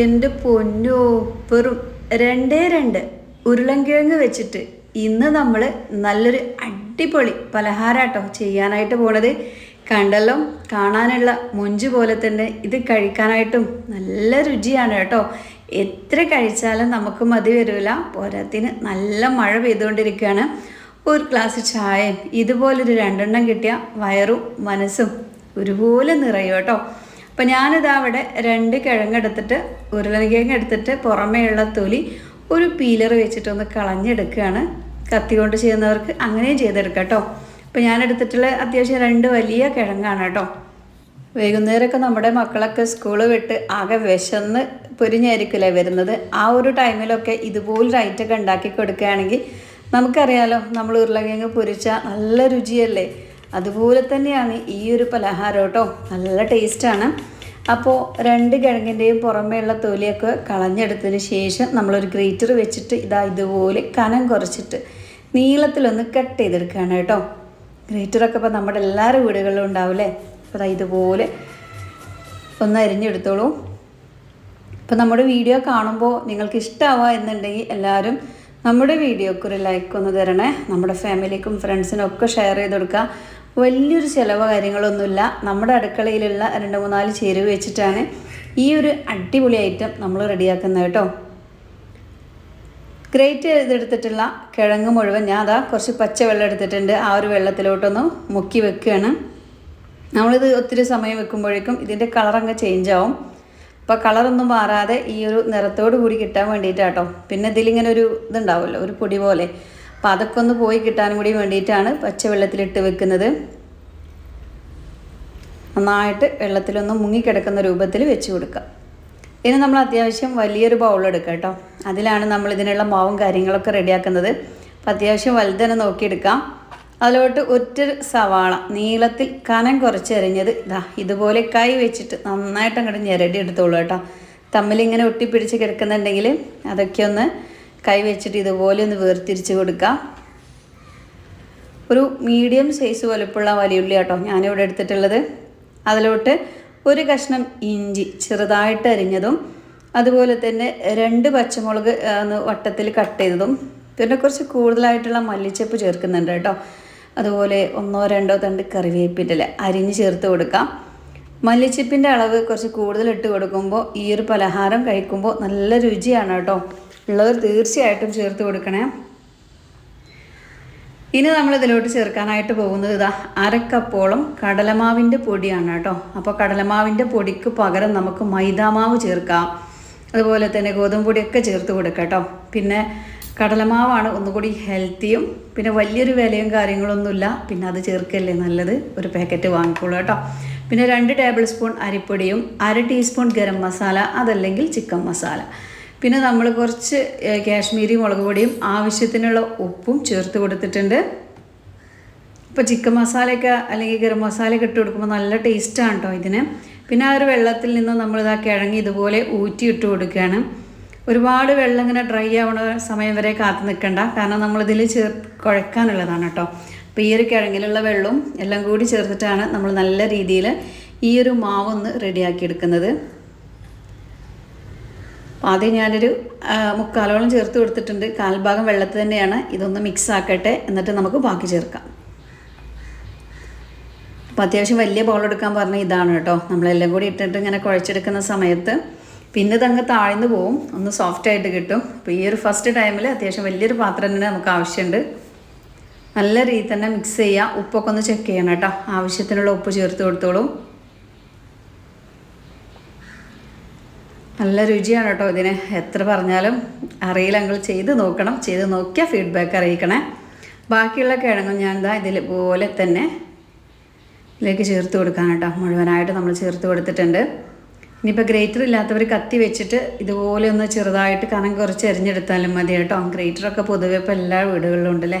എന്റെ പൊന്നോ വെറും രണ്ടേ രണ്ട് ഉരുളൻകിഴങ്ങ് വെച്ചിട്ട് ഇന്ന് നമ്മൾ നല്ലൊരു അടിപൊളി പലഹാരാട്ടോ ചെയ്യാനായിട്ട് പോണത്. കണ്ടല്ലോ കാണാനുള്ള മൊഞ്ച് പോലെ തന്നെ ഇത് കഴിക്കാനായിട്ടും നല്ല രുചിയാണ് കേട്ടോ. എത്ര കഴിച്ചാലും നമുക്ക് മതി വരില്ല പോരാത്തിന് നല്ല മഴ പെയ്തുകൊണ്ടിരിക്കുകയാണ്. ഒരു ഗ്ലാസ് ചായയും ഇതുപോലൊരു രണ്ടെണ്ണം കിട്ടിയ വയറും മനസ്സും ഒരുപോലെ നിറയും കേട്ടോ. അപ്പം ഞാനിതാ അവിടെ രണ്ട് കിഴങ്ങെടുത്തിട്ട് ഉരുളക്കിഴങ്ങ് എടുത്തിട്ട് പുറമേയുള്ള തൊലി ഒരു പീലർ വെച്ചിട്ടൊന്ന് കളഞ്ഞെടുക്കുകയാണ്. കത്തി കൊണ്ട് ചെയ്യുന്നവർക്ക് അങ്ങനെയും ചെയ്തെടുക്കാം കേട്ടോ. അപ്പം ഞാൻ എടുത്തിട്ടുള്ള അത്യാവശ്യം രണ്ട് വലിയ കിഴങ്ങാണ് കേട്ടോ. വൈകുന്നേരമൊക്കെ നമ്മുടെ മക്കളൊക്കെ സ്കൂൾ വിട്ട് ആകെ വിശന്ന് പൊരിഞ്ഞായിരിക്കില്ലേ വരുന്നത്. ആ ഒരു ടൈമിലൊക്കെ ഇതുപോലൊരു ഐറ്റമൊക്കെ ഉണ്ടാക്കി കൊടുക്കുകയാണെങ്കിൽ നമുക്കറിയാലോ നമ്മൾ ഉരുളക്കിഴങ്ങ് പൊരിച്ച നല്ല രുചിയല്ലേ? അതുപോലെ തന്നെയാണ് ഈ ഒരു പലഹാരം കേട്ടോ. നല്ല ടേസ്റ്റാണ് അപ്പോൾ രണ്ട് കിഴങ്ങിന്റെയും പുറമേയുള്ള തൊലിയൊക്കെ കളഞ്ഞെടുത്തതിന് ശേഷം നമ്മളൊരു ഗ്രേറ്റർ വെച്ചിട്ട് ഇതാ ഇതുപോലെ കനം കുറച്ചിട്ട് നീളത്തിലൊന്ന് കട്ട് ചെയ്തെടുക്കുകയാണ് കേട്ടോ. ഗ്രേറ്ററൊക്കെ ഇപ്പോൾ നമ്മുടെ എല്ലാവരുടെ വീടുകളിലും ഉണ്ടാവില്ലേ? അപ്പോൾ അതാ ഇതുപോലെ ഒന്ന് അരിഞ്ഞെടുത്തോളൂ. അപ്പോൾ നമ്മുടെ വീഡിയോ കാണുമ്പോൾ നിങ്ങൾക്ക് ഇഷ്ടമാവുക എന്നുണ്ടെങ്കിൽ എല്ലാവരും നമ്മുടെ വീഡിയോക്ക് ഒരു ലൈക്ക് ഒന്ന് തരണേ. നമ്മുടെ ഫാമിലിക്കും ഫ്രണ്ട്സിനും ഒക്കെ ഷെയർ ചെയ്ത് കൊടുക്കുക. വലിയൊരു ചിലവ് കാര്യങ്ങളൊന്നുമില്ല. നമ്മുടെ അടുക്കളയിലുള്ള രണ്ട് മൂന്നാൽ ചേരുവ വെച്ചിട്ടാണ് ഈ ഒരു അടിപൊളി ഐറ്റം നമ്മൾ റെഡിയാക്കുന്നത് കേട്ടോ. ഗ്രേറ്റ് ചെയ്തെടുത്തിട്ടുള്ള കിഴങ്ങ് മുഴുവൻ ഞാൻ അതാ കുറച്ച് പച്ച വെള്ളം എടുത്തിട്ടുണ്ട്. ആ ഒരു വെള്ളത്തിലോട്ടൊന്ന് മുക്കി വെക്കുകയാണ്. നമ്മളിത് ഒത്തിരി സമയം വെക്കുമ്പോഴേക്കും ഇതിന്റെ കളറങ്ങ് ചേഞ്ച് ആവും. അപ്പോൾ കളറൊന്നും മാറാതെ ഈ ഒരു നിറത്തോട് കൂടി കിട്ടാൻ വേണ്ടിയിട്ടാട്ടോ. പിന്നെ ഇതിലിങ്ങനെ ഒരു ഇതുണ്ടാവുമല്ലോ ഒരു പൊടി പോലെ. അപ്പോൾ അതൊക്കെ ഒന്ന് പോയി കിട്ടാനും കൂടി വേണ്ടിയിട്ടാണ് പച്ച വെള്ളത്തിലിട്ട് വെക്കുന്നത്. നന്നായിട്ട് വെള്ളത്തിലൊന്ന് മുങ്ങിക്കിടക്കുന്ന രൂപത്തിൽ വെച്ച് കൊടുക്കുക ഇനി നമ്മൾ അത്യാവശ്യം വലിയൊരു ബൗൾ എടുക്കുക കേട്ടോ. അതിലാണ് നമ്മൾ ഇതിനുള്ള മാവും കാര്യങ്ങളൊക്കെ റെഡിയാക്കുന്നത്. അപ്പം അത്യാവശ്യം വലുതന്നെ നോക്കിയെടുക്കാം. അതിലോട്ട് ഒറ്റ സവാള നീളത്തിൽ കനം കുറച്ചെറിഞ്ഞത് ഇതാ ഇതുപോലെ കൈ വെച്ചിട്ട് നന്നായിട്ട് അങ്ങോട്ട് ഞെരടി എടുത്തോളൂ കേട്ടോ. തമ്മിലിങ്ങനെ ഒട്ടിപ്പിടിച്ച് കിടക്കുന്നുണ്ടെങ്കിൽ അതൊക്കെ ഒന്ന് കൈ വെച്ചിട്ട് ഇതുപോലെ ഒന്ന് വേർതിരിച്ച് കൊടുക്കാം. ഒരു മീഡിയം സൈസ് വലുപ്പമുള്ള വലിയുള്ളി കേട്ടോ ഞാനിവിടെ എടുത്തിട്ടുള്ളത്. അതിലോട്ട് ഒരു കഷ്ണം ഇഞ്ചി ചെറുതായിട്ട് അരിഞ്ഞതും അതുപോലെ തന്നെ രണ്ട് പച്ചമുളക് വട്ടത്തിൽ കട്ട് ചെയ്തതും പിന്നെ കുറച്ച് കൂടുതലായിട്ടുള്ള മല്ലിച്ചപ്പ് ചേർക്കുന്നുണ്ട് കേട്ടോ. അതുപോലെ ഒന്നോ രണ്ടോ തണ്ട് കറിവേപ്പിന്റെ അരിഞ്ഞ് ചേർത്ത് കൊടുക്കാം. മല്ലിച്ചപ്പിന്റെ അളവ് കുറച്ച് കൂടുതൽ ഇട്ട് കൊടുക്കുമ്പോൾ ഈ ഒരു പലഹാരം കഴിക്കുമ്പോൾ നല്ല രുചിയാണ് കേട്ടോ. ഉള്ളവർ തീർച്ചയായിട്ടും ചേർത്ത് കൊടുക്കണേ. ഇനി നമ്മൾ ഇതിലോട്ട് ചേർക്കാനായിട്ട് പോകുന്നത് ഇതാ അരക്കപ്പോളം കടലമാവിന്റെ പൊടിയാണ് കേട്ടോ. അപ്പോൾ കടലമാവിന്റെ പൊടിക്ക് പകരം നമുക്ക് മൈദാമാവ് ചേർക്കാം. അതുപോലെ തന്നെ ഗോതമ്പ് പൊടിയൊക്കെ ചേർത്ത് കൊടുക്കാം കേട്ടോ. പിന്നെ കടലമാവാണ് ഒന്നുകൂടി ഹെൽത്തിയും പിന്നെ വലിയൊരു വിലയും കാര്യങ്ങളൊന്നുമില്ല. പിന്നെ അത് ചേർക്കല്ലേ നല്ലത്? ഒരു പാക്കറ്റ് വാങ്ങിക്കോളൂ കേട്ടോ. പിന്നെ രണ്ട് ടേബിൾ സ്പൂൺ അരിപ്പൊടിയും അര ടീസ്പൂൺ ഗരം മസാല അതല്ലെങ്കിൽ ചിക്കൻ മസാല. പിന്നെ നമ്മൾ കുറച്ച് കാശ്മീരി മുളക് പൊടിയും ആവശ്യത്തിനുള്ള ഉപ്പും ചേർത്ത് കൊടുത്തിട്ടുണ്ട്. ഇപ്പോൾ ചിക്കൻ മസാലയൊക്കെ അല്ലെങ്കിൽ ഗരം മസാലയൊക്കെ ഇട്ട് കൊടുക്കുമ്പോൾ നല്ല ടേസ്റ്റാണ് കേട്ടോ ഇതിന്. പിന്നെ ആ ഒരു വെള്ളത്തിൽ നിന്ന് നമ്മളിതാ കിഴങ്ങി ഇതുപോലെ ഊറ്റി ഇട്ട് കൊടുക്കുകയാണ് ഒരുപാട് വെള്ളം ഇങ്ങനെ ഡ്രൈ ആവണ സമയം വരെ കാത്തു നിൽക്കണ്ട കാരണം നമ്മളിതിൽ ചേർ കുഴക്കാനുള്ളതാണ് കേട്ടോ അപ്പോൾ ഈ ഒരു കിഴങ്ങിലുള്ള വെള്ളവും എല്ലാം കൂടി ചേർത്തിട്ടാണ് നമ്മൾ നല്ല രീതിയിൽ ഈ ഒരു മാവൊന്ന് റെഡിയാക്കി എടുക്കുന്നത്. ആദ്യം ഞാനൊരു മുക്കാലോളം ചേർത്ത് കൊടുത്തിട്ടുണ്ട്. കാൽഭാഗം വെള്ളത്തിൽ തന്നെയാണ്. ഇതൊന്ന് മിക്സ് ആക്കട്ടെ. എന്നിട്ട് നമുക്ക് ബാക്കി ചേർക്കാം. അപ്പോൾ അത്യാവശ്യം വലിയ ബോൾ എടുക്കാൻ പറഞ്ഞ ഇതാണ് കേട്ടോ. നമ്മളെല്ലാം കൂടി ഇട്ടിട്ട് ഇങ്ങനെ കുഴച്ചെടുക്കുന്ന സമയത്ത് പിന്നെ ഇതങ്ങ് താഴ്ന്നു പോവും. ഒന്ന് സോഫ്റ്റ് ആയിട്ട് കിട്ടും. അപ്പോൾ ഈ ഒരു ഫസ്റ്റ് ടൈമിൽ അത്യാവശ്യം വലിയൊരു പാത്രം തന്നെ നമുക്ക് ആവശ്യമുണ്ട്. നല്ല രീതിയിൽ തന്നെ മിക്സ് ചെയ്യുക ഉപ്പൊക്കെ ഒന്ന് ചെക്ക് ചെയ്യണം കേട്ടോ. ആവശ്യത്തിനുള്ള ഉപ്പ് ചേർത്ത് കൊടുത്തോളൂ. നല്ല രുചിയാണ് കേട്ടോ ഇതിന്. എത്ര പറഞ്ഞാലും അറിയില്ലെങ്കിൽ ചെയ്ത് നോക്കണം. ചെയ്ത് നോക്കിയാൽ ഫീഡ്ബാക്ക് അറിയിക്കണേ. ബാക്കിയുള്ള കിഴങ്ങും ഞാനിതാ ഇതിൽ പോലെ തന്നെ ഇതിലേക്ക് ചേർത്ത് കൊടുക്കാൻ കേട്ടോ. മുഴുവനായിട്ട് നമ്മൾ ചേർത്ത് കൊടുത്തിട്ടുണ്ട്. ഇനിയിപ്പോൾ ഗ്രേറ്റർ ഇല്ലാത്തവർ കത്തി വെച്ചിട്ട് ഇതുപോലെ ഒന്ന് ചെറുതായിട്ട് കനം കുറച്ച് എരിഞ്ഞെടുത്താലും മതി കേട്ടോ. ഗ്രേറ്ററൊക്കെ പൊതുവെ ഇപ്പോൾ എല്ലാ വീടുകളിലും ഉണ്ടല്ലേ?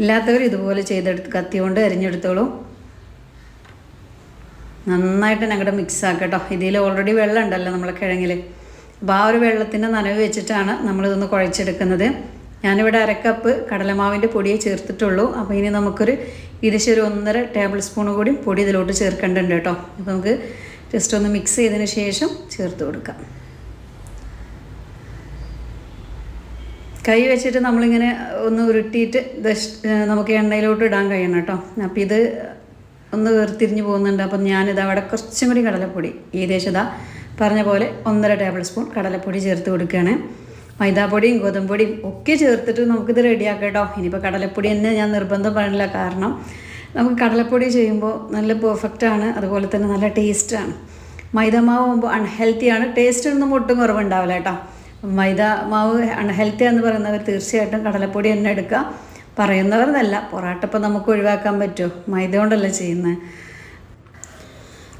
ഇല്ലാത്തവർ ഇതുപോലെ ചെയ്തെടുത്ത് കത്തി കൊണ്ട് എരിഞ്ഞെടുത്തോളൂ. നന്നായിട്ട് ഞങ്ങളുടെ മിക്സ് ആക്കുക കേട്ടോ ഇതിൽ ഓൾറെഡി വെള്ളം ഉണ്ടല്ലോ നമ്മളെ കിഴങ്ങിൽ അപ്പോൾ ആ ഒരു വെള്ളത്തിന്റെ നനവ് വെച്ചിട്ടാണ് നമ്മളിതൊന്ന് കുഴച്ചെടുക്കുന്നത്. ഞാനിവിടെ അരക്കപ്പ് കടലമാവിന്റെ പൊടിയെ ചേർത്തിട്ടുള്ളൂ. അപ്പോൾ ഇനി നമുക്കൊരു ഏകദേശം ഒരു ഒന്നര ടേബിൾ സ്പൂൺ കൂടി പൊടി ഇതിലോട്ട് ചേർക്കേണ്ടതുണ്ട് കേട്ടോ അപ്പോൾ നമുക്ക് ജസ്റ്റ് ഒന്ന് മിക്സ് ചെയ്തതിന് ശേഷം ചേർത്ത് കൊടുക്കാം. കൈ വെച്ചിട്ട് നമ്മളിങ്ങനെ ഒന്ന് ഉരുട്ടിയിട്ട് നമുക്ക് എണ്ണയിലോട്ട് ഇടാൻ കഴിയണം കേട്ടോ അപ്പോൾ ഇത് ഒന്ന് വേർതിരിഞ്ഞ് പോകുന്നുണ്ട്. അപ്പം ഞാനിത് അവിടെ കുറച്ചും കൂടി കടലപ്പൊടി ഏകദേശം ഇതാ പറഞ്ഞ പോലെ ഒന്നര ടേബിൾ സ്പൂൺ കടലപ്പൊടി ചേർത്ത് കൊടുക്കുകയാണ്. മൈദാപ്പൊടിയും ഗോതമ്പൊടിയും ഒക്കെ ചേർത്തിട്ട് നമുക്കിത് റെഡിയാക്കാം കേട്ടോ. ഇനിയിപ്പോൾ കടലപ്പൊടി തന്നെ ഞാൻ നിർബന്ധം പറയുന്നില്ല കാരണം നമുക്ക് കടലപ്പൊടി ചെയ്യുമ്പോൾ നല്ല പെർഫെക്റ്റ് ആണ്. അതുപോലെ തന്നെ നല്ല ടേസ്റ്റാണ് മൈദ മാവ് ആകുമ്പോൾ അൺഹെൽത്തിയാണ് ടേസ്റ്റ് ഒന്നും ഒട്ടും കുറവുണ്ടാവില്ല കേട്ടോ. മൈദ മാവ് അൺഹെൽത്തി എന്ന് പറയുന്നവർ തീർച്ചയായിട്ടും കടലപ്പൊടി തന്നെ എടുക്കുക. പറയുന്നവർ എന്നല്ല പൊറാട്ട ഇപ്പം നമുക്ക് ഒഴിവാക്കാൻ പറ്റുമോ? മൈദ കൊണ്ടല്ലേ ചെയ്യുന്നത്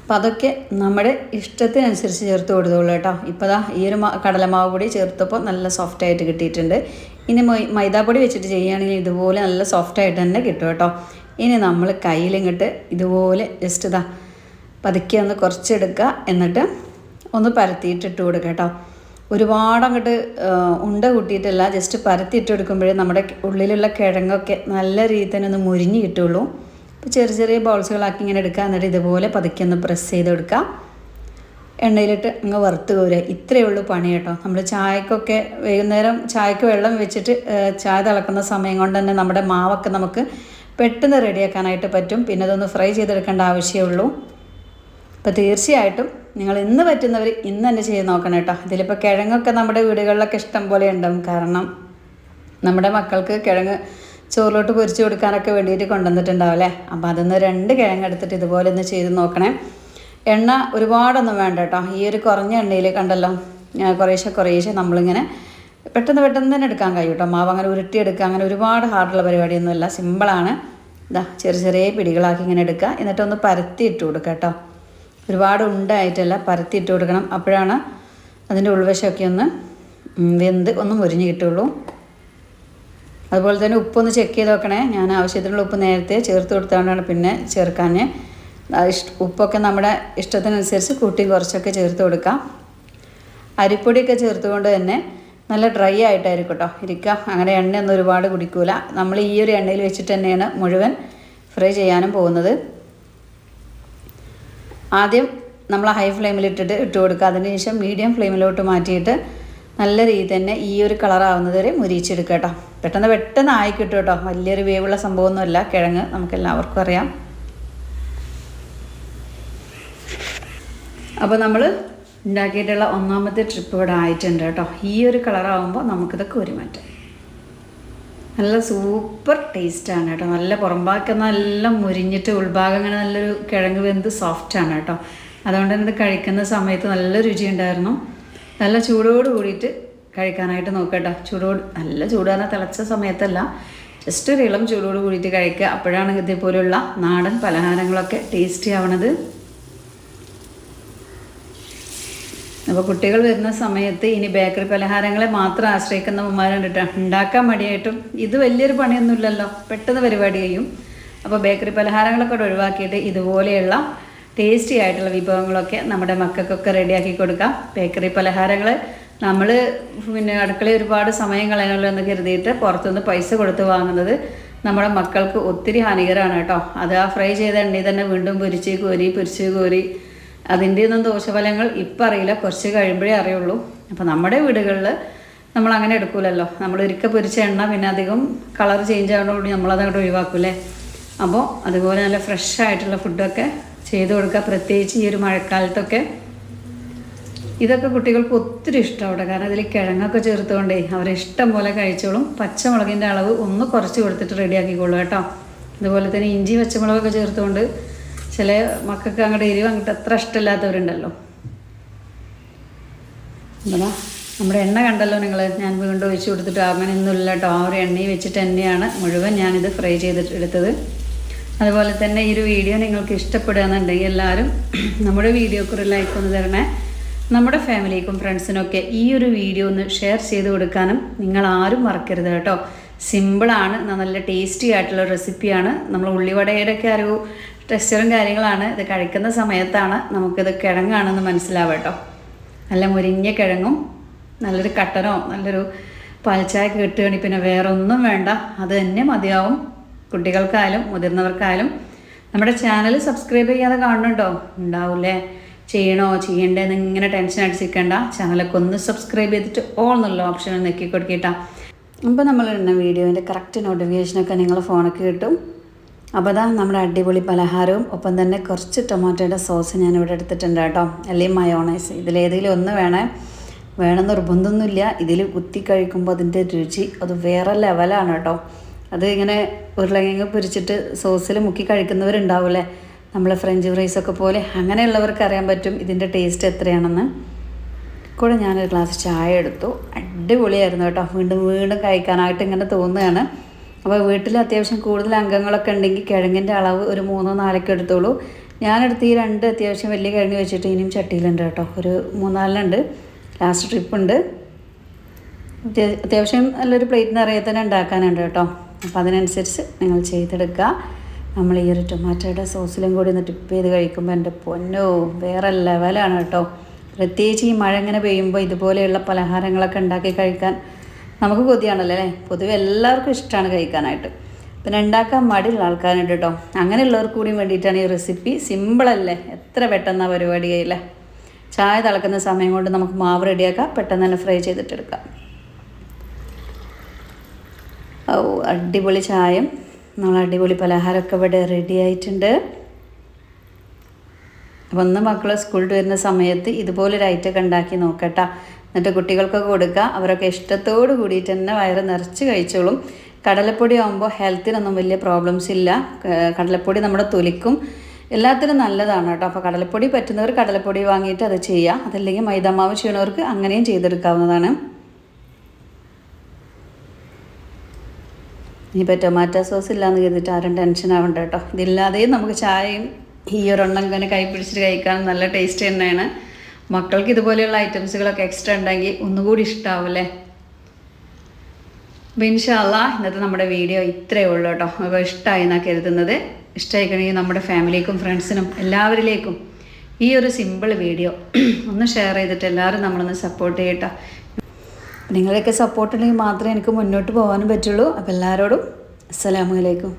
അപ്പം അതൊക്കെ നമ്മുടെ ഇഷ്ടത്തിനനുസരിച്ച് ചേർത്ത് കൊടുത്തോളൂ കേട്ടോ. ഇപ്പോൾ ദാ ഈ ഒരു കടലമാവ് പൊടി ചേർത്തപ്പോൾ നല്ല സോഫ്റ്റ് ആയിട്ട് കിട്ടിയിട്ടുണ്ട്. ഇനി മൈദാപ്പൊടി വെച്ചിട്ട് ചെയ്യുകയാണെങ്കിൽ ഇതുപോലെ നല്ല സോഫ്റ്റ് ആയിട്ട് തന്നെ കിട്ടും കേട്ടോ. ഇനി നമ്മൾ കയ്യിലിങ്ങോട്ട് ഇതുപോലെ ജസ്റ്റ് ഇതാ പതുക്കെ ഒന്ന് കുറച്ചെടുക്കുക. എന്നിട്ട് ഒന്ന് പരത്തിയിട്ട് ഇട്ട് കൊടുക്കുക കേട്ടോ. ഒരുപാട് അങ്ങോട്ട് ഉണ്ട കൂട്ടിയിട്ടല്ല ജസ്റ്റ് പരത്തിയിട്ട് എടുക്കുമ്പോഴേ നമ്മുടെ ഉള്ളിലുള്ള കിഴങ്ങൊക്കെ നല്ല രീതിയിൽ തന്നെ ഒന്ന് മുരിഞ്ഞ് കിട്ടുള്ളൂ. അപ്പോൾ ചെറിയ ചെറിയ ബൗൾസുകളാക്കി ഇങ്ങനെ എടുക്കുക. എന്നിട്ട് ഇതുപോലെ പതുക്കെ ഒന്ന് പ്രസ് ചെയ്ത് കൊടുക്കുക. എണ്ണയിലിട്ട് അങ്ങ് വറുത്ത് കോരുക. ഇത്രയേ ഉള്ളൂ പണി കേട്ടോ. നമ്മൾ ചായക്കൊക്കെ വൈകുന്നേരം ചായക്ക് വെള്ളം വെച്ചിട്ട് ചായ തിളക്കുന്ന സമയം കൊണ്ട് തന്നെ നമ്മുടെ മാവൊക്കെ നമുക്ക് പെട്ടെന്ന് റെഡിയാക്കാനായിട്ട് പറ്റും. പിന്നെ അതൊന്ന് ഫ്രൈ ചെയ്തെടുക്കേണ്ട ആവശ്യമേ ഉള്ളൂ. അപ്പോൾ തീർച്ചയായിട്ടും നിങ്ങൾ ഇന്ന് പറ്റുന്നവർ ഇന്ന് തന്നെ ചെയ്ത് നോക്കണം കേട്ടോ. ഇതിലിപ്പോൾ കിഴങ്ങൊക്കെ നമ്മുടെ വീടുകളിലൊക്കെ ഇഷ്ടം പോലെ ഉണ്ടാവും കാരണം നമ്മുടെ മക്കൾക്ക് കിഴങ്ങ് ചോറിലോട്ട് പൊരിച്ചു കൊടുക്കാനൊക്കെ വേണ്ടിയിട്ട് കൊണ്ടുവന്നിട്ടുണ്ടാവും അല്ലേ? അപ്പോൾ അതൊന്ന് രണ്ട് കിഴങ്ങ് എടുത്തിട്ട് ഇതുപോലെ ഒന്ന് ചെയ്ത് നോക്കണേ. എണ്ണ ഒരുപാടൊന്നും വേണ്ട കേട്ടോ. ഈ ഒരു കുറഞ്ഞ എണ്ണയിൽ കണ്ടല്ലോ? കുറേശ്ശെ കുറേശ്ശെ നമ്മളിങ്ങനെ പെട്ടെന്ന് പെട്ടെന്ന് തന്നെ എടുക്കാൻ കഴിയും കേട്ടോ. മാവ് അങ്ങനെ ഉരുട്ടിയെടുക്കുക അങ്ങനെ ഒരുപാട് ഹാർഡുള്ള പരിപാടിയൊന്നുമില്ല. സിമ്പിളാണ്. ഇതാ ചെറിയ ചെറിയ പിടികളാക്കി ഇങ്ങനെ എടുക്കുക. എന്നിട്ടൊന്ന് പരത്തി ഇട്ട് കൊടുക്കുക കേട്ടോ. ഒരുപാട് ഉണ്ടായിട്ടല്ല പരത്തി ഇട്ട് കൊടുക്കണം. അപ്പോഴാണ് അതിന്റെ ഉൾവശമൊക്കെ ഒന്ന് വെന്ത് ഒന്ന് മുരിഞ്ഞ് കിട്ടുള്ളൂ അതുപോലെ തന്നെ ഉപ്പൊന്ന് ചെക്ക് ചെയ്ത് നോക്കണേ. ഞാൻ ആവശ്യത്തിനുള്ള ഉപ്പ് നേരത്തെ ചേർത്ത് കൊടുത്തുകൊണ്ടാണ് പിന്നെ ചേർക്കാൻ ഉപ്പൊക്കെ നമ്മുടെ ഇഷ്ടത്തിനനുസരിച്ച് കൂട്ടി കുറച്ചൊക്കെ ചേർത്ത് കൊടുക്കാം. അരിപ്പൊടിയൊക്കെ ചേർത്തുകൊണ്ട് തന്നെ നല്ല ഡ്രൈ ആയിട്ടായിരിക്കും കേട്ടോ ഇരിക്കുക. അങ്ങനെ എണ്ണയൊന്നും ഒരുപാട് കുടിക്കൂല. നമ്മൾ ഈ ഒരു എണ്ണയിൽ വെച്ചിട്ട് തന്നെയാണ് മുഴുവൻ ഫ്രൈ ചെയ്യാനും പോകുന്നത്. ആദ്യം നമ്മൾ ഹൈ ഫ്ലെയിമിൽ ഇട്ടിട്ട് ഇട്ട് കൊടുക്കുക അതിനുശേഷം മീഡിയം ഫ്ലെയിമിലോട്ട് മാറ്റിയിട്ട് നല്ല രീതി തന്നെ ഈ ഒരു കളറാവുന്നത് വരെ മുരിച്ചെടുക്കുക കേട്ടോ പെട്ടെന്ന് പെട്ടെന്ന് ആയി കിട്ടും കേട്ടോ വലിയൊരു വേവുള്ള സംഭവമൊന്നുമല്ല. കിഴങ്ങ് നമുക്കെല്ലാവർക്കും അറിയാം. അപ്പോൾ നമ്മൾ ഉണ്ടാക്കിയിട്ടുള്ള ഒന്നാമത്തെ ട്രിപ്പ് ഇവിടെ ആയിട്ടുണ്ട് കേട്ടോ ഈ ഒരു കളറാവുമ്പോൾ നമുക്കിതൊക്കെ ഒരു മാറ്റാം നല്ല സൂപ്പർ ടേസ്റ്റാണ് കേട്ടോ. നല്ല പുറംഭാഗമൊക്കെ നല്ല മുരിഞ്ഞിട്ട് ഉൾഭാഗം അങ്ങനെ നല്ലൊരു കിഴങ്ങ് വെന്ത് സോഫ്റ്റാണ് കേട്ടോ. അതുകൊണ്ട് തന്നെ ഇത് കഴിക്കുന്ന സമയത്ത് നല്ല രുചി ഉണ്ടായിരുന്നു നല്ല ചൂടോട് കൂടിയിട്ട് കഴിക്കാനായിട്ട് നോക്കട്ടോ ചൂടോട് നല്ല ചൂട് തന്നെ തിളച്ച സമയത്തല്ല. ജസ്റ്റ് ഒരു ഇളം ചൂടോട് കൂടിയിട്ട് കഴിക്കുക. അപ്പോഴാണ് ഇതേപോലെയുള്ള നാടൻ പലഹാരങ്ങളൊക്കെ ടേസ്റ്റി ആവണത്. അപ്പോൾ കുട്ടികൾ വരുന്ന സമയത്ത് ഇനി ബേക്കറി പലഹാരങ്ങളെ മാത്രം ആശ്രയിക്കുന്ന ഉമ്മാരുണ്ടിട്ട് ഉണ്ടാക്കാൻ മടിയായിട്ടും ഇത് വലിയൊരു പണിയൊന്നുമില്ലല്ലോ. പെട്ടെന്ന് പരിപാടി ചെയ്യും അപ്പോൾ ബേക്കറി പലഹാരങ്ങളൊക്കെ ഒഴിവാക്കിയിട്ട് ഇതുപോലെയുള്ള ടേസ്റ്റി ആയിട്ടുള്ള വിഭവങ്ങളൊക്കെ നമ്മുടെ മക്കൾക്കൊക്കെ റെഡിയാക്കി കൊടുക്കാം. ബേക്കറി പലഹാരങ്ങൾ നമ്മൾ പിന്നെ അടുക്കളയിൽ ഒരുപാട് സമയം കളയണമല്ലോ എന്ന് കരുതിയിട്ട് പുറത്തുനിന്ന് പൈസ കൊടുത്ത് വാങ്ങുന്നത് നമ്മുടെ മക്കൾക്ക് ഒത്തിരി ഹാനികരമാണ് കേട്ടോ. അത് ആ ഫ്രൈ ചെയ്ത എണ്ണയിൽ തന്നെ വീണ്ടും പൊരിച്ച് കോരി പൊരിച്ച് കോരി അതിന്റെ ഒന്നും ദോഷഫലങ്ങൾ ഇപ്പം അറിയില്ല. കുറച്ച് കഴിയുമ്പോഴേ അറിയുള്ളൂ. അപ്പോൾ നമ്മുടെ വീടുകളിൽ നമ്മൾ അങ്ങനെ എടുക്കൂലല്ലോ. നമ്മൾ ഒരിക്കൽ പൊരിച്ച എണ്ണ പിന്നെ അധികം കളർ ചേഞ്ച് ആവുന്നതോടുകൂടി നമ്മളത് അങ്ങോട്ട് ഒഴിവാക്കൂലേ? അപ്പോൾ അതുപോലെ നല്ല ഫ്രഷ് ആയിട്ടുള്ള ഫുഡൊക്കെ ചെയ്ത് കൊടുക്കുക. പ്രത്യേകിച്ച് ഈ ഒരു മഴക്കാലത്തൊക്കെ. ഇതൊക്കെ കുട്ടികൾക്ക് ഒത്തിരി ഇഷ്ടമാണ് കാരണം അതിൽ കിഴങ്ങൊക്കെ ചേർത്തുകൊണ്ടേ അവരിഷ്ടം പോലെ കഴിച്ചോളും. പച്ചമുളകിന്റെ അളവ് ഒന്ന് കുറച്ച് കൊടുത്തിട്ട് റെഡിയാക്കിക്കോളൂ കേട്ടോ. അതുപോലെ തന്നെ ഇഞ്ചി പച്ചമുളകൊക്കെ ചേർത്തുകൊണ്ട് ചില മക്കൾക്ക് അങ്ങോട്ട് എരിവ് അങ്ങോട്ട് അത്ര ഇഷ്ടമില്ലാത്തവരുണ്ടല്ലോ. എന്താ നമ്മുടെ എണ്ണ കണ്ടല്ലോ നിങ്ങൾ ഞാൻ വീണ്ടും ഒഴിച്ച് കൊടുത്തിട്ട് അങ്ങനെ ഒന്നുമില്ല കേട്ടോ. ആ ഒരു എണ്ണയിൽ വെച്ചിട്ട് തന്നെയാണ് മുഴുവൻ ഞാനിത് ഫ്രൈ ചെയ്തിട്ട് എടുത്തത്. അതുപോലെ തന്നെ ഈ ഒരു വീഡിയോ നിങ്ങൾക്ക് ഇഷ്ടപ്പെടുകയെന്നുണ്ടെങ്കിൽ എല്ലാവരും നമ്മുടെ വീഡിയോക്ക് ഒരു ലൈക്ക് ഒന്ന് തരണേ. നമ്മുടെ ഫാമിലിക്കും ഫ്രണ്ട്സിനൊക്കെ ഈ ഒരു വീഡിയോ ഒന്ന് ഷെയർ ചെയ്ത് കൊടുക്കാനും നിങ്ങൾ ആരും മറക്കരുത് കേട്ടോ. സിമ്പിളാണ് നല്ല ടേസ്റ്റി ആയിട്ടുള്ള റെസിപ്പിയാണ് നമ്മൾ ഉള്ളിവടയുടെയൊക്കെ ഒരു ടെക്സ്ചറും കാര്യങ്ങളാണ് ഇത് കഴിക്കുന്ന സമയത്താണ് നമുക്കിത് കിഴങ്ങാണെന്ന് മനസ്സിലാവുക കേട്ടോ. നല്ല മുരിഞ്ഞ കിഴങ്ങും നല്ലൊരു കട്ടനോ നല്ലൊരു പാൽച്ചായ കിട്ടുകയാണെങ്കിൽ പിന്നെ വേറെ ഒന്നും വേണ്ട. അത് തന്നെ മതിയാവും. കുട്ടികൾക്കായാലും മുതിർന്നവർക്കായാലും. നമ്മുടെ ചാനൽ സബ്സ്ക്രൈബ് ചെയ്യാതെ കാണുന്നുണ്ടോ? ഉണ്ടാവില്ലേ? ചെയ്യണോ? ചെയ്യണ്ടേന്ന് ഇങ്ങനെ ടെൻഷൻ അടിച്ചിരിക്കേണ്ട. ചാനലൊക്കെ ഒന്ന് സബ്സ്ക്രൈബ് ചെയ്തിട്ട് ഓൾ എന്നുള്ള ഓപ്ഷൻ നെക്കി കൊടുക്കിട്ടാ അപ്പോൾ നമ്മൾ ഇടുന്ന വീഡിയോന്റെ കറക്റ്റ് നോട്ടിഫിക്കേഷനൊക്കെ നിങ്ങളുടെ ഫോണൊക്കെ കിട്ടും. അപ്പോൾ അതാ നമ്മുടെ അടിപൊളി പലഹാരവും ഒപ്പം തന്നെ കുറച്ച് ടൊമാറ്റോയുടെ സോസ് ഞാൻ ഇവിടെ എടുത്തിട്ടുണ്ട് കേട്ടോ. അല്ലെങ്കിൽ മയോണൈസ്. ഇതിലേതെങ്കിലും ഒന്ന് വേണേ. വേണം നിർബന്ധമൊന്നുമില്ല. ഇതിൽ കുത്തി കഴിക്കുമ്പോൾ അതിന്റെ രുചി അത് വേറെ ലെവലാണ് കേട്ടോ. അത് ഇങ്ങനെ ഉരുളക്കിഴങ്ങ് പൊരിച്ചിട്ട് സോസിൽ മുക്കി കഴിക്കുന്നവരുണ്ടാവില്ലേ നമ്മളെ ഫ്രഞ്ച് ഫ്രൈസൊക്കെ പോലെ. അങ്ങനെയുള്ളവർക്ക് അറിയാൻ പറ്റും ഇതിന്റെ ടേസ്റ്റ് എത്രയാണെന്ന്. കൂടെ ഞാനൊരു ഗ്ലാസ് ചായ എടുത്തു. അടിപൊളിയായിരുന്നു കേട്ടോ. വീണ്ടും വീണ്ടും കഴിക്കാനായിട്ട് ഇങ്ങനെ തോന്നുകയാണ്. അപ്പോൾ വീട്ടിൽ അത്യാവശ്യം കൂടുതൽ അംഗങ്ങളൊക്കെ ഉണ്ടെങ്കിൽ കിഴങ്ങിന്റെ അളവ് ഒരു മൂന്നോ നാലൊക്കെ എടുത്തോളൂ. ഞാനെടുത്ത് ഈ രണ്ട് അത്യാവശ്യം വലിയ കിഴങ്ങ് വെച്ചിട്ട് ഇനിയും ചട്ടിയിലുണ്ട് കേട്ടോ. ഒരു മൂന്നാലിനുണ്ട് ലാസ്റ്റ് ട്രിപ്പ് ഉണ്ട്. അത്യാ- അത്യാവശ്യം നല്ലൊരു പ്ലേറ്റ് നിറയെ തന്നെ ഉണ്ടാക്കാനുണ്ട് കേട്ടോ. അപ്പോൾ അതിനനുസരിച്ച് നിങ്ങൾ ചെയ്തെടുക്കുക. നമ്മൾ ഈ ഒരു ടൊമാറ്റോയുടെ സോസിലും കൂടി ഒന്ന് ടിപ്പ് ചെയ്ത് കഴിക്കുമ്പോൾ എന്റെ പൊന്നോ വേറെ ലെവലാണ് കേട്ടോ. പ്രത്യേകിച്ച് ഈ മഴ ഇങ്ങനെ പെയ്യുമ്പോൾ ഇതുപോലെയുള്ള പലഹാരങ്ങളൊക്കെ ഉണ്ടാക്കി കഴിക്കാൻ നമുക്ക് കൊതിയാണല്ലോ അല്ലേ? പൊതുവെ എല്ലാവർക്കും ഇഷ്ടമാണ് കഴിക്കാനായിട്ട്. പിന്നെ ഉണ്ടാക്കാൻ മടിയുള്ള ആൾക്കാരുണ്ട് കേട്ടോ. അങ്ങനെയുള്ളവർക്ക് കൂടി വേണ്ടിയിട്ടാണ് ഈ റെസിപ്പി സിമ്പിളല്ലേ എത്ര പെട്ടെന്നാണ് പരിപാടി ചായ തിളക്കുന്ന സമയം കൊണ്ട് നമുക്ക് മാവ് റെഡിയാക്കാം. പെട്ടെന്ന് തന്നെ ഫ്രൈ ചെയ്തിട്ടെടുക്കാം. ഓ അടിപൊളി ചായം നമ്മൾ അടിപൊളി പലഹാരമൊക്കെ ഇവിടെ റെഡി ആയിട്ടുണ്ട്. ഒന്ന് മക്കൾ സ്കൂളിൽ വരുന്ന സമയത്ത് ഇതുപോലൊരു ഐറ്റമൊക്കെ ഉണ്ടാക്കി നോക്കട്ടാ. എന്നിട്ട് കുട്ടികൾക്കൊക്കെ കൊടുക്കുക. അവരൊക്കെ ഇഷ്ടത്തോട് കൂടിയിട്ട് തന്നെ വയറ് നിറച്ച് കഴിച്ചോളും. കടലപ്പൊടി ആകുമ്പോൾ ഹെൽത്തിനൊന്നും വലിയ പ്രോബ്ലംസ് ഇല്ല. കടലപ്പൊടി നമ്മുടെ തൊലിക്കും എല്ലാത്തിനും നല്ലതാണ് കേട്ടോ. അപ്പോൾ കടലപ്പൊടി പറ്റുന്നവർ കടലപ്പൊടി വാങ്ങിയിട്ട് അത് ചെയ്യാം അതല്ലെങ്കിൽ മൈദാമാവ് ചെയ്യണവർക്ക് അങ്ങനെയും ചെയ്തെടുക്കാവുന്നതാണ്. ഇനിയിപ്പോൾ ടൊമാറ്റോ സോസ് ഇല്ലാന്ന് കരുതിയിട്ട് ആരും ടെൻഷൻ ആവണ്ട കേട്ടോ. ഇതില്ലാതെയും നമുക്ക് ചായയും ഈ ഒരെണ്ണം ഇങ്ങനെ കൈ പിടിച്ചിട്ട് കഴിക്കാൻ നല്ല ടേസ്റ്റ് തന്നെയാണ്. മക്കൾക്ക് ഇതുപോലെയുള്ള ഐറ്റംസുകളൊക്കെ എക്സ്ട്രാ ഉണ്ടെങ്കിൽ ഒന്നുകൂടി ഇഷ്ടാവൂലേ അപ്പോൾ ഇൻഷാല്ല ഇന്നത്തെ നമ്മുടെ വീഡിയോ ഇത്രയേ ഉള്ളൂ കേട്ടോ. അപ്പോൾ ഇഷ്ടമായി എന്നാണ് കരുതുന്നത്. ഇഷ്ടമായിക്കണമെങ്കിൽ നമ്മുടെ ഫാമിലിക്കും ഫ്രണ്ട്സിനും എല്ലാവരിലേക്കും ഈ ഒരു സിമ്പിൾ വീഡിയോ ഒന്ന് ഷെയർ ചെയ്തിട്ട് എല്ലാവരും നമ്മളൊന്ന് സപ്പോർട്ട് ചെയ്യട്ടോ. നിങ്ങളെയൊക്കെ സപ്പോർട്ട് ഉണ്ടെങ്കിൽ മാത്രമേ എനിക്ക് മുന്നോട്ട് പോകാനും പറ്റുള്ളൂ. അപ്പോൾ എല്ലാവരോടും അസ്സലാമു അലൈക്കും.